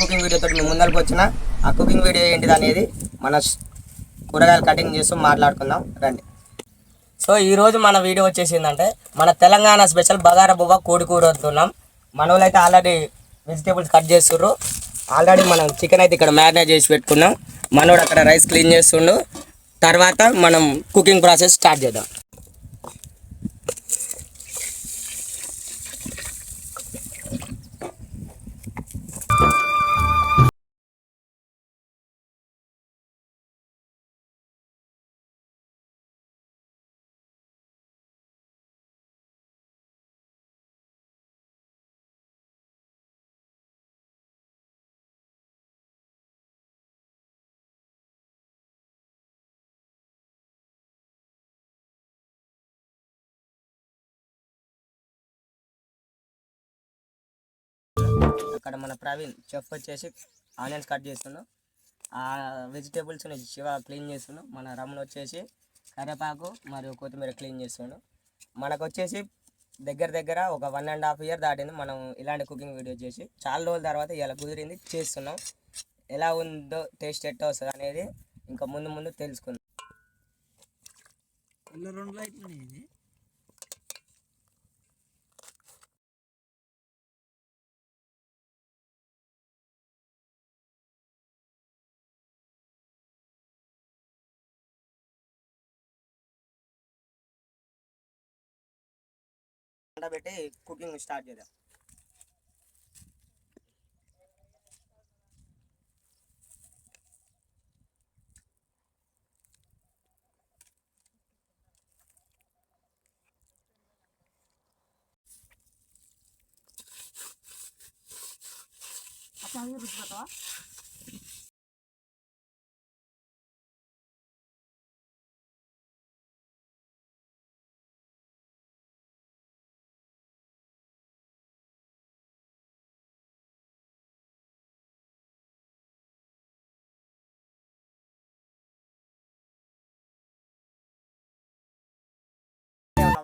Cooking వీడియోతో మీ ముందరకు వచ్చిన ఆ కుకింగ్ వీడియో ఏంటిది అనేది మన కూరగాయలు కటింగ్ చేస్తూ మాట్లాడుకుందాం. రండి. సో ఈరోజు మన వీడియో వచ్చేసి ఏంటంటే మన తెలంగాణ స్పెషల్ బగార బువ్వ కోడి కూర వస్తున్నాం మన అయితే ఆల్రెడీ వెజిటేబుల్స్ కట్ చేస్తుర్రు. ఆల్రెడీ మనం చికెన్ అయితే ఇక్కడ మ్యారినేట్ చేసి పెట్టుకున్నాం. మనోడు అక్కడ రైస్ క్లీన్ చేస్తుండు. తర్వాత మనం కుకింగ్ ప్రాసెస్ స్టార్ట్ చేద్దాం. అక్కడ మన ప్రవీణ్ చెఫ్ వచ్చేసి ఆనియన్స్ కట్ చేస్తున్నాం ఆ వెజిటేబుల్స్ని శివ క్లీన్ చేస్తున్నాం మన రమణ వచ్చేసి కరివేపాకు మరియు కొత్తిమీర క్లీన్ చేస్తుండు. మనకు వచ్చేసి దగ్గర దగ్గర ఒక వన్ అండ్ హాఫ్ ఇయర్ దాటింది మనం ఇలాంటి కుకింగ్ వీడియో చేసి. చాలా రోజుల తర్వాత ఇలా కుదిరింది చేస్తున్నాం. ఎలా ఉందో టేస్ట్ ఎట్టో వస్తుంది అనేది ఇంకా ముందు ముందు తెలుసుకుందాం. ఇలా రెండు లైట్లు ఇది పెట్టి కుకింగ్ స్టార్ట్ చేద్దాం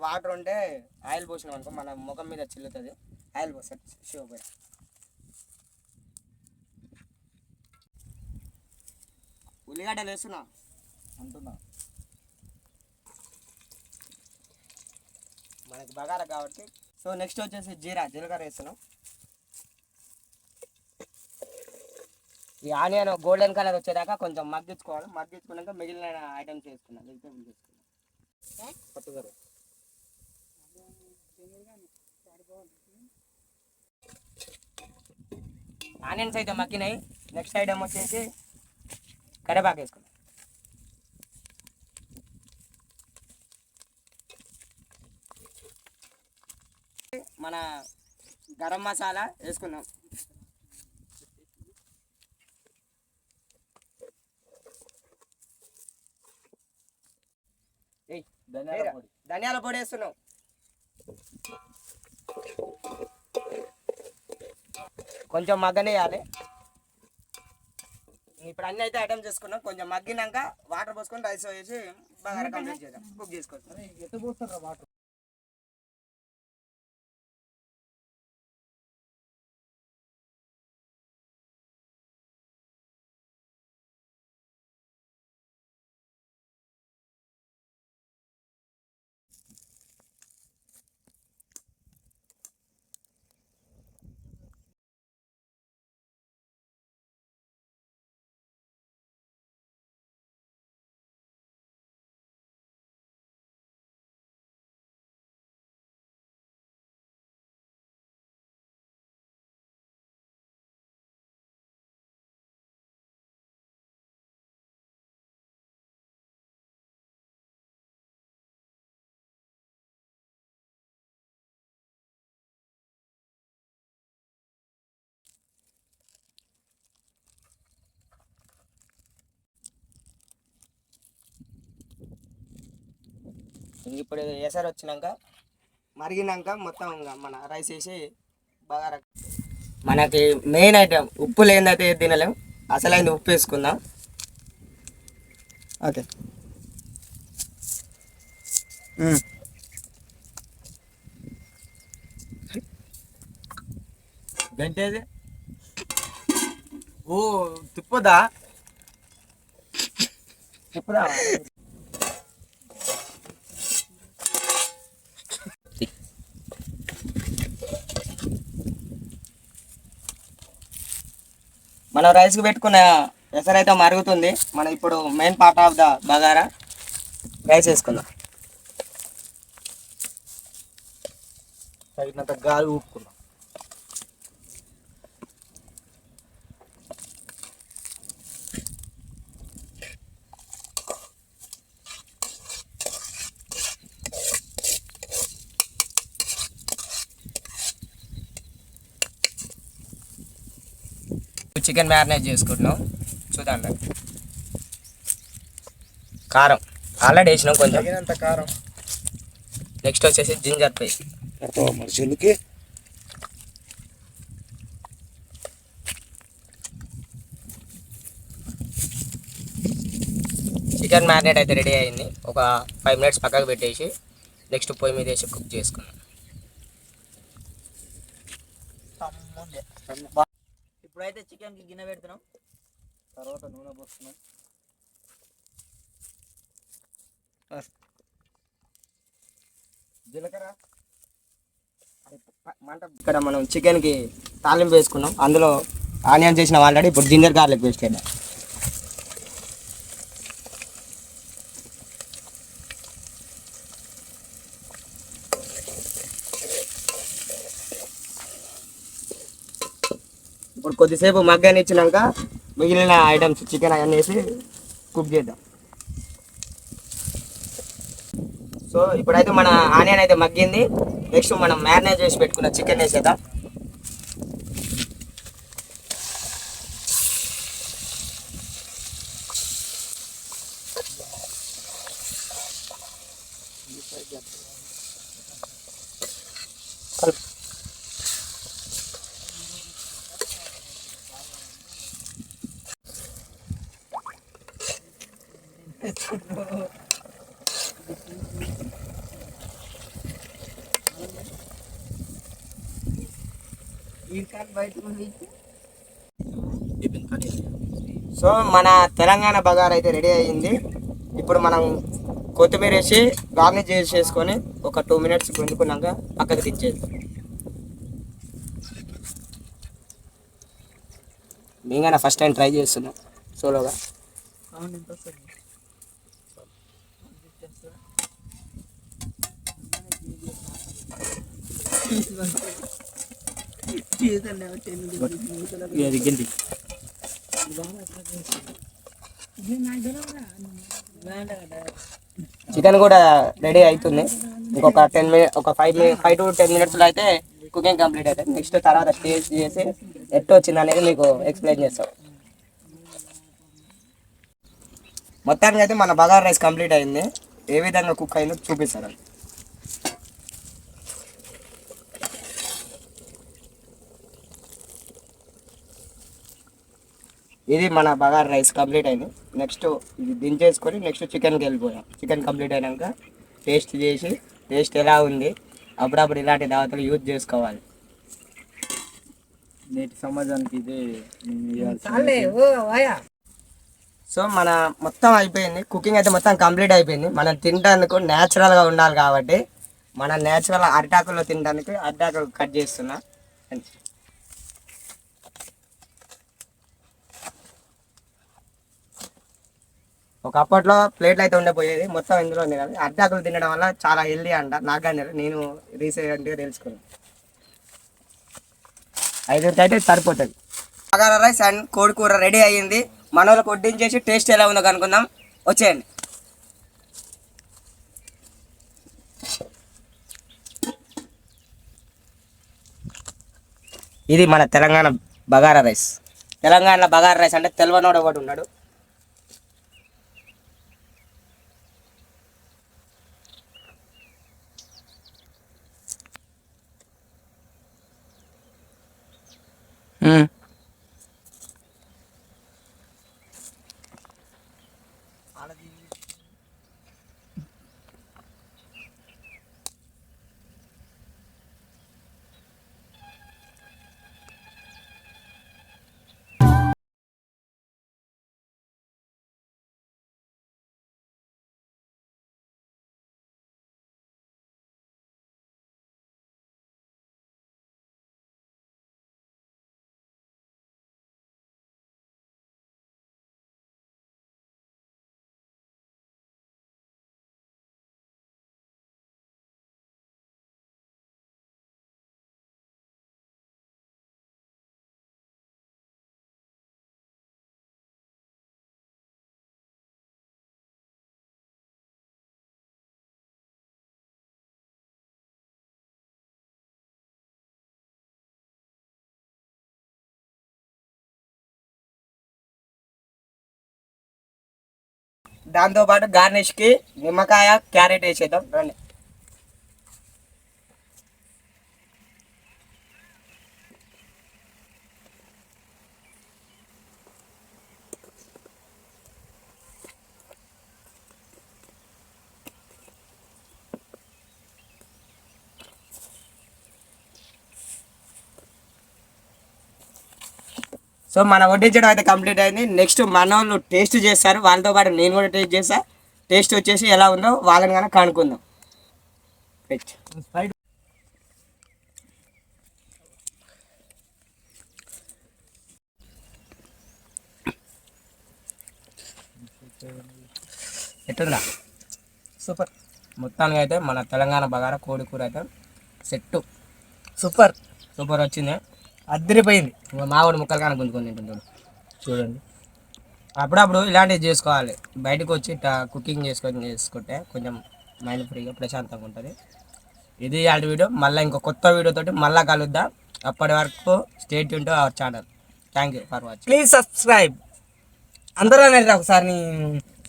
వాటర్ ఉంటే ఆయిల్ పోసినాం అనుకో మన ముఖం మీద చిల్లుతుంది. ఆయిల్ పోసాడు శివపోయి ఉల్లిగడ్డలు వేస్తున్నా. అంటున్నా. మనకి బగారా కాబట్టి. సో నెక్స్ట్ వచ్చేసి జీరా జీలకర్ర వేస్తున్నాం. ఈ ఆనియన్ గోల్డెన్ కలర్ వచ్చేదాకా కొంచెం మగ్గించుకోవాలి. మగ్గించుకున్నాక మిగిలిన ఐటమ్స్ వేసుకున్నాం. వెజిటేబుల్స్ వేసుకున్నాం. పట్టుకర ఆనియన్స్ అయితే మగ్గినాయి. నెక్స్ట్ ఐటమ్ వచ్చేసి కరివేపాకు వేసుకున్నాం మన గరం మసాలా వేసుకుందాం. ఏయ్, ధనియాల పొడి. ధనియాల పొడి వేస్తున్నాం కొంచెం మగ్గనేయాలి. ఇప్పుడు అన్నీ అయితే ఐటమ్స్ చేసుకున్నాం. కొంచెం మగ్గినాక వాటర్ పోసుకొని రైస్ వేసి బాగా కంప్లీట్ చేద్దాం. కుక్ చేసుకోవచ్చు. ఇప్పుడు ఎసరు వచ్చినాక మరిగినాక మొత్తం ఇంకా మన రైస్ వేసి బాగా రక్- మనకి మెయిన్ ఐటమ్ ఉప్పు లేనిదైతే తినలేం. అసలైంది ఉప్పు వేసుకుందాం. ఓకే. గంటేది ఓ తిప్పదా? చెప్పుదా మనం రైస్కి పెట్టుకున్న ఎసరైతే మరుగుతుంది. మనం ఇప్పుడు main part of the bagara rice వేసుకుందాం. తగినంత గాలి ఊపుకుందాం. చికెన్ మ్యారినేట్ చేసుకుంటున్నాం. చూడండి కారం. ఆల్రెడీ వేసినాం కొంచెం. కారం. నెక్స్ట్ వచ్చేసి జింజర్ పేస్ట్ మరి చెల్లికి. చికెన్ మ్యారినేట్ అయితే రెడీ అయింది. ఒక ఫైవ్ మినిట్స్ పక్కకు పెట్టేసి నెక్స్ట్ పొయ్యి మీద వేసి కుక్ చేసుకున్నాం ఇప్పుడైతే చికెన్కి గిన్నె పెడుతున్నాం. తర్వాత నూనె పోస్తున్నాం జీలకర్ర. మంట ఇక్కడ మనం చికెన్కి తాలింపు వేసుకున్నాం. అందులో ఆనియన్ చేసిన ఆల్రెడీ ఇప్పుడు జింజర్ గార్లిక్ పేస్ట్ వేద్దాం ఇప్పుడు కొద్దిసేపు మగ్గని ఇచ్చినాక మిగిలిన ఐటమ్స్ చికెన్ అవన్నీ వేసి కుక్ చేద్దాం సో ఇప్పుడైతే మన ఆనియన్ అయితే మగ్గింది నెక్స్ట్ మనం మ్యారినేట్ చేసి పెట్టుకున్న చికెన్ వేసేద్దాం కలుపు. సో మన తెలంగాణ బగారా అయితే రెడీ అయ్యింది. ఇప్పుడు మనం కొత్తిమీర వేసి గార్నిష్ చేసేసుకొని ఒక టూ మినిట్స్ గుంజుకున్నాక పక్కకి దించేది మేంగానే ఫస్ట్ టైం ట్రై చేస్తున్నాం. సోలోగా. చికెన్ కూడా రెడీ అవుతుంది. ఇంకొక టెన్ మినిట్ ఒక five minute five to ten మినిట్స్లో అయితే కుకింగ్ కంప్లీట్ అవుతుంది నెక్స్ట్ తర్వాత టేస్ట్ చేసి ఎట్టు వచ్చింది అనేది మీకు ఎక్స్ప్లెయిన్ చేస్తాం. మొత్తానికి అయితే మన బగార్ రైస్ కంప్లీట్ అయింది. ఏ విధంగా కుక్ అయిందో చూపిస్తారు ఇది మన బగార్ రైస్ కంప్లీట్ అయింది. నెక్స్ట్ ఇది దించేసుకొని నెక్స్ట్ చికెన్కి వెళ్ళిపోయాం చికెన్ కంప్లీట్ అయినాక టేస్ట్ చేసి టేస్ట్ ఎలా ఉంది? అప్పుడప్పుడు ఇలాంటి దావతలు యూజ్ చేసుకోవాలి. నేటి సమాజానికి ఇదే సో మన మొత్తం అయిపోయింది. కుకింగ్ అయితే మొత్తం కంప్లీట్ అయిపోయింది. మనం తినడానికి న్యాచురల్గా ఉండాలి కాబట్టి మన న్యాచురల్ అరిటాకుల్లో తినడానికి అరిటాకులు కట్ చేస్తున్నా. ఒక అప్పట్లో ప్లేట్లు అయితే ఉండిపోయేది మొత్తం ఇందులో ఉంది కానీ అరిటాకులు తినడం వల్ల చాలా హెల్దీ అంట. నాకు కానీ నేను రీసెంట్గా తెలుసుకున్నాను ఐదుగురికి అయితే సరిపోతుంది బగారా రైస్ అండ్ కోడి కూర రెడీ అయ్యింది. మన వడ్డించేసి టేస్ట్ ఎలా ఉందో కనుక్కుందాం. వచ్చేయండి. ఇది మన తెలంగాణ బగారా రైస్. తెలంగాణలో బగారా రైస్ అంటే తెలవనోడు ఒకటి ఉన్నాడు. ம். அழகு దాంతోపాటు గార్నిష్కి నిమ్మకాయ క్యారెట్ వేసేద్దాం. రండి. సో మన వడ్డించడం అయితే కంప్లీట్ అయింది. నెక్స్ట్ మన వాళ్ళు టేస్ట్ చేస్తారు వాళ్ళతో పాటు నేను కూడా టేస్ట్ చేస్తా టేస్ట్ వచ్చేసి ఎలా ఉందో వాళ్ళని కనుక కనుక్కుందాం. ఎట్టుందా సూపర్ మొత్తానికి అయితే మన తెలంగాణ బగారా కోడి కూర అయితే సెట్టు. సూపర్ సూపర్ వచ్చింది. అద్దరిపోయింది. మావాడు ముక్కలు కానీ గుంజుకొని తింటుంటాడు చూడండి. అప్పుడప్పుడు ఇలాంటివి చేసుకోవాలి. బయటకు వచ్చి ఇట్లా కుకింగ్ చేసుకొని చేసుకుంటే కొంచెం మైండ్ ఫ్రీగా ప్రశాంతంగా ఉంటుంది. ఇది ఇలాంటి వీడియో మళ్ళీ ఇంకో కొత్త వీడియో తోటి మళ్ళీ కలుద్దాం. అప్పటి వరకు stay tuned to our channel thank you for watching please subscribe అందరూ అనేది ఒకసారి